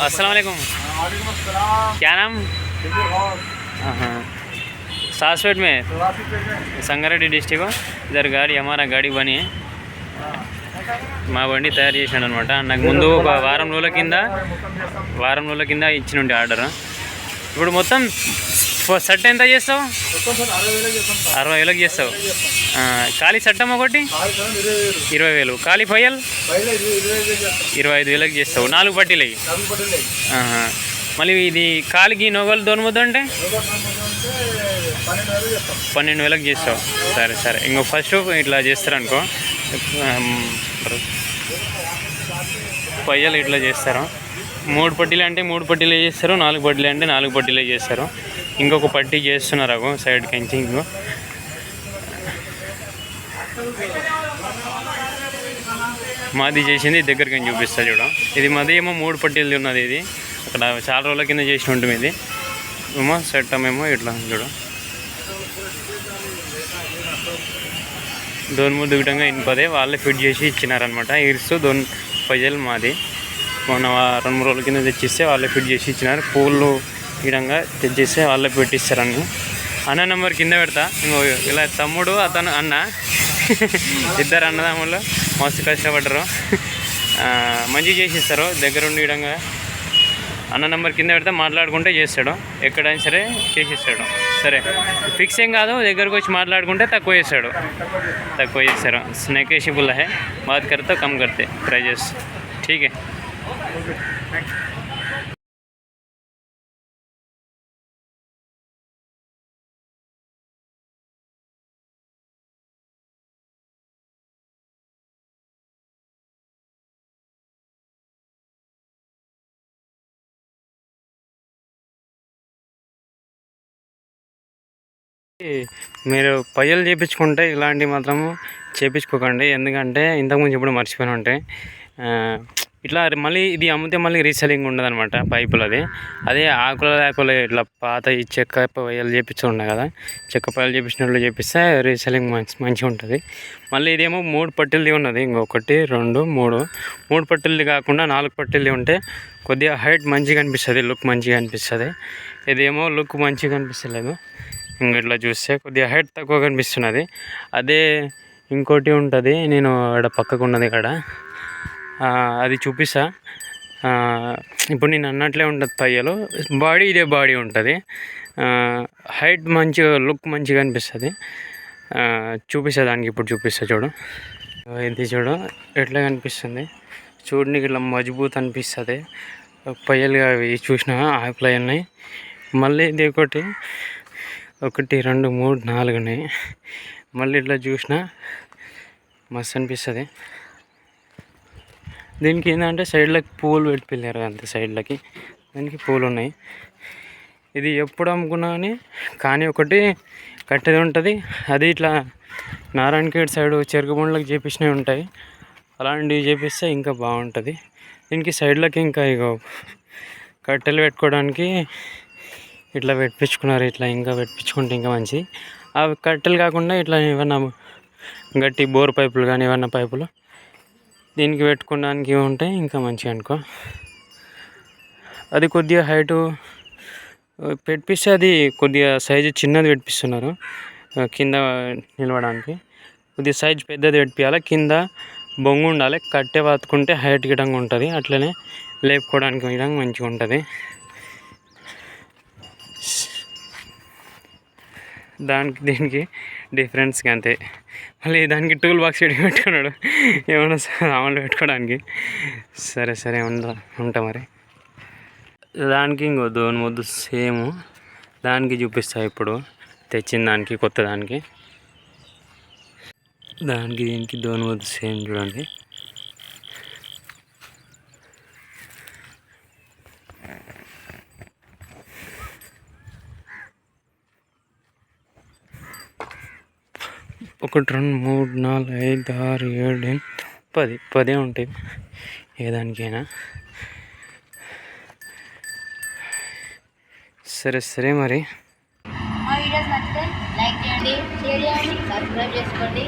अस्सलाम वालेकुम वालेकुम अस्सलाम क्या नाम देखिए और हाँ सासवेट में ट्रैफिक पे है సంగారెడ్డి డిస్టిక్ ఇద్దరు గాడి హమారా గాడి బని మా బండి తయారు చేశాడు అనమాట నాకు ముందు ఒక వారం రోజుల కింద మొత్తం చేస్తాం వారం రోజుల కింద ఇచ్చినుండే ఆర్డర్ ఇప్పుడు మొత్తం సెట్ ఎంత చేస్తావు? అరవై వేలకు చేస్తావు. ఖాళీ చట్టం ఒకటి? ఇరవై వేలు. ఖాళీ పైన ఇరవై ఐదు వేలకు చేస్తావు. నాలుగు పట్టీలు. మళ్ళీ ఇది కాలికి నొగలు దోనముద్దు అంటే? పన్నెండు వేలకు చేస్తావు. సరే సరే. ఇంకో ఫస్ట్ ఇట్లా చేస్తారనుకో. పొయ్యలు ఇట్లా చేస్తారు. మూడు పట్టీలు అంటే మూడు పట్టీలే చేస్తారు. నాలుగు పట్టీలు అంటే నాలుగు పట్టీలే చేస్తారు. ఇంకొక పట్టి చేస్తున్నారు అగో సైడ్ కంచి ఇంకో. మాది చేసింది దగ్గరికి నేను చూపిస్తా చూడ. ఇది మాది ఏమో మూడు పట్టీలు ఉన్నది ఇది. అక్కడ చాలా రోజుల కింద చేసిన ఉంటుంది ఇది. ఏమో సెట్ ఏమో ఇట్లా చూడు. దోన్ ముద్దు విధంగా ఇనుపదే వాళ్ళే ఫిట్ చేసి ఇచ్చినారనమాట ఇరుస్తూ దోన్ పైజలు మాది. మొన్న రెండు మూడు రోజుల కింద తెచ్చిస్తే వాళ్ళే ఫిట్ చేసి ఇచ్చినారు. పూలు ఈ విధంగా తెచ్చిస్తే వాళ్ళే పెట్టిస్తారని అన్న నెంబర్ కింద పెడతా ఇంకో ఇలా తమ్ముడు అతను అన్న ఇద్దరు అన్నదమ్ములు మస్తు కష్టపడ్డరు ఆ, మంచిగా చేసిస్తారు దగ్గర ఉండి ఈ విధంగా అన్న నెంబర్ కింద పెడితే మాట్లాడుకుంటే చేస్తాడు ఎక్కడైనా సరే చేసిస్తాడు సరే ఫిక్స్ ఏం కాదు దగ్గరకు వచ్చి మాట్లాడుకుంటే తక్కువ చేస్తాడు తక్కువ చేస్తారు నెగోషియబుల్ है बात करते तो कम करते प्राइजेस ठीक है మీరు పయ్యలు చేయించుకుంటే ఇలాంటివి మాత్రము చేయించుకోకండి ఎందుకంటే ఇంతకుముందు ఇప్పుడు మర్చిపోయిన ఉంటే ఇట్లా మళ్ళీ ఇది అమ్మితే మళ్ళీ రీసెలింగ్ ఉండదు అనమాట పైపులది అదే ఆకుల ఆకులు ఇట్లా పాత ఈ చెక్క పయ్యలు చేయించుకుంటాయి కదా చెక్క పయ్యలు చేపించినట్లు చేపిస్తే రీసెలింగ్ మంచి మంచిగా ఉంటుంది. మళ్ళీ ఇదేమో మూడు పట్టిల్ది ఉన్నది ఇంకొకటి రెండు మూడు. మూడు పట్టిల్ది కాకుండా నాలుగు పట్టిల్ది ఉంటే కొద్దిగా హైట్ మంచిగా అనిపిస్తుంది లుక్ మంచిగా అనిపిస్తుంది. ఇదేమో లుక్ మంచిగా అనిపిస్తలేదు. ఇట్లా చూస్తే కొద్దిగా హైట్ తక్కువ కనిపిస్తున్నది. అదే ఇంకోటి ఉంటుంది నేను ఇక్కడ పక్కకు ఉన్నది ఇక్కడ అది చూపిస్తా. ఇప్పుడు నేను అన్నట్లే ఉంటుంది పయ్యలు బాడీ ఇదే బాడీ ఉంటుంది. హైట్ మంచిగా లుక్ మంచిగా అనిపిస్తుంది చూపిస్తా దానికి ఇప్పుడు చూపిస్తా చూడు. ఇది చూడు ఎట్లా కనిపిస్తుంది. చూడడానికి ఇట్లా మజబూత్ అనిపిస్తుంది. పయ్యలుగా అవి చూసిన ఆకులు ఉన్నాయి. మళ్ళీ ఇది ఒకటి. ఒకటి రెండు మూడు నాలుగు ఉన్నాయి. మళ్ళీ ఇట్లా చూసిన మస్తు అనిపిస్తుంది. దీనికి ఏంటంటే సైడ్లకి పూలు పెట్టిపోయారు అంతే సైడ్లకి. దానికి పూలు ఉన్నాయి. ఇది ఎప్పుడు అమ్ముకున్నా కానీ కానీ ఒకటి కట్టేది ఉంటుంది. అది ఇట్లా నారాయణఖేడ్ సైడ్ చెరుకు బండ్లకు చేపించినవి ఉంటాయి. అలాంటివి చేపిస్తే ఇంకా బాగుంటుంది. దీనికి సైడ్లకి ఇంకా ఇగో కట్టెలు పెట్టుకోవడానికి ఇట్లా పెట్టించుకున్నారు ఇట్లా ఇంకా పెట్టించుకుంటే ఇంకా మంచిది. అవి కట్టెలు కాకుండా ఇట్లా ఏమన్నా గట్టి బోర్ పైపులు కానీ ఏమన్నా పైపులు దీనికి పెట్టుకోవడానికి ఉంటాయి ఇంకా మంచిగా అనుకో. అది కొద్దిగా హైటు పెట్టిస్తే అది కొద్దిగా సైజు చిన్నది పెట్టిస్తున్నారు కింద నిలవడానికి కొద్దిగా సైజు పెద్దది పెట్టియాలి కింద బొంగు ఉండాలి కట్టె పాతుకుంటే హైట్ గిటంగా ఉంటుంది అట్లనే లేపుకోవడానికి విధంగా మంచిగా ఉంటుంది దానికి దీనికి డిఫరెన్స్ అంతే. మళ్ళీ దానికి టూల్ బాక్స్ పెట్టి పెట్టుకున్నాడు. ఏమన్నా సామాన్లు పెట్టుకోవడానికి. సరే సరే ఉందా ఉంటా మరి. దానికి ఇంకో దోని ముద్దు సేమ్. దానికి చూపిస్తా ఇప్పుడు. తెచ్చిన దానికి కొత్త దానికి. దానికి దీనికి దోని ముద్దు సేమ్ చూడండి. ఒకటి రెండు మూడు నాలుగు ఐదు ఆరు ఏడు ఎనిమిది పది. పదే ఉంటాయి. ఏ దానికైనా. సరే సరే మరి. మా వీడియోస్ నచ్చితే లైక్ చేయండి షేర్ చేయండి సబ్స్క్రైబ్ చేసుకోండి.